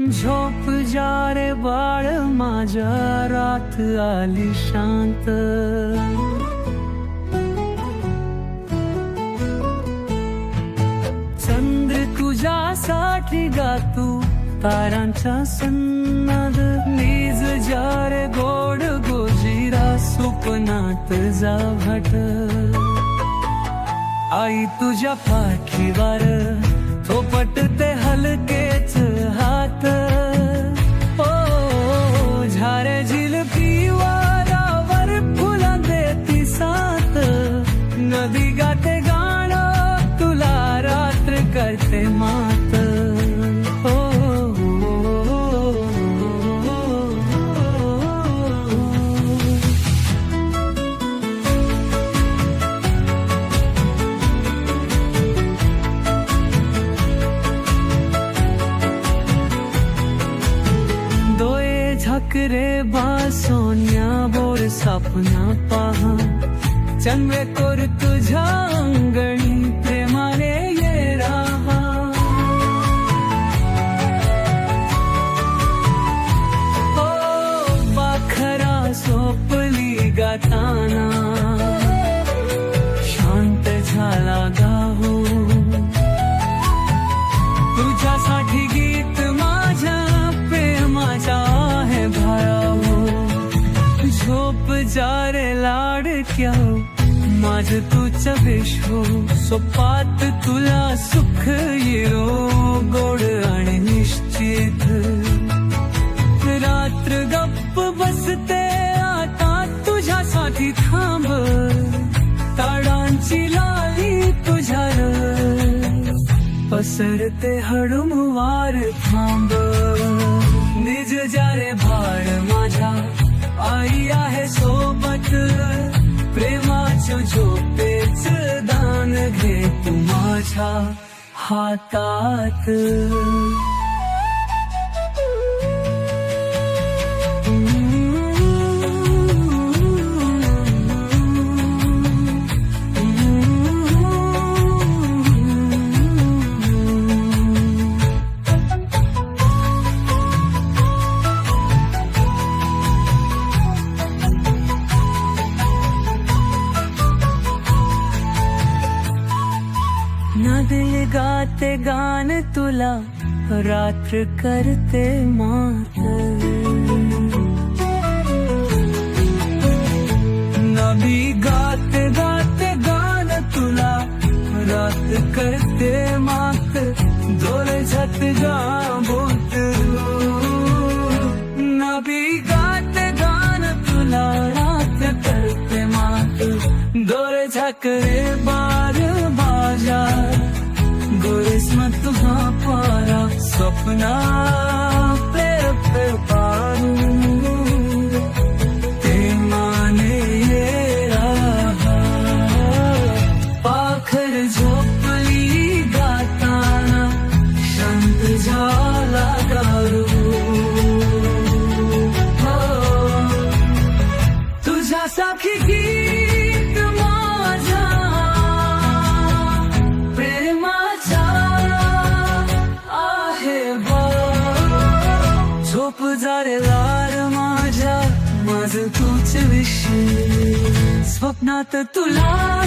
झोप जा रे बाळ माझ्या रात आली शांत. चंद्र तुझ्यासाठी गातू तारांचा सन्नाद. नीज जा रे गोड गोजिरा सुपनात जा भट. आई तुझ्या पाठीवर थोपटते ते हलके नदी गाते गाणं तुला रात्र करते मात. हो, हो, हो, हो डोळे झकरे बा सोन्या बोर सापना पहा. अंगणी प्रेमाने लाडक्या हो? माझ तुझ विश्व हो। सोपात तुला सुख येरो हो। गोड आणि निश्चित। रात्र गप्प बसते आता तुझ्यासाठी थांब। ताडांची लाली तुझ्या पसरते हळूमवार थांब। निज जारे भाड माझ्या आई आहे सोबत। झोपेच दान घे तू माझ्या हातात। गाते गान तुला रात्र करते मात नदी गाते गाते गान तुला रात करते मात दोरे झट जा बोत नबी गाते गान तुला रात करते मात दोरे झकरे बार बाजा। गोरेस मत तुहा पारा स्वप्ना झोप जारे लार माझ्या माझ तूच विषय स्वप्नात तुला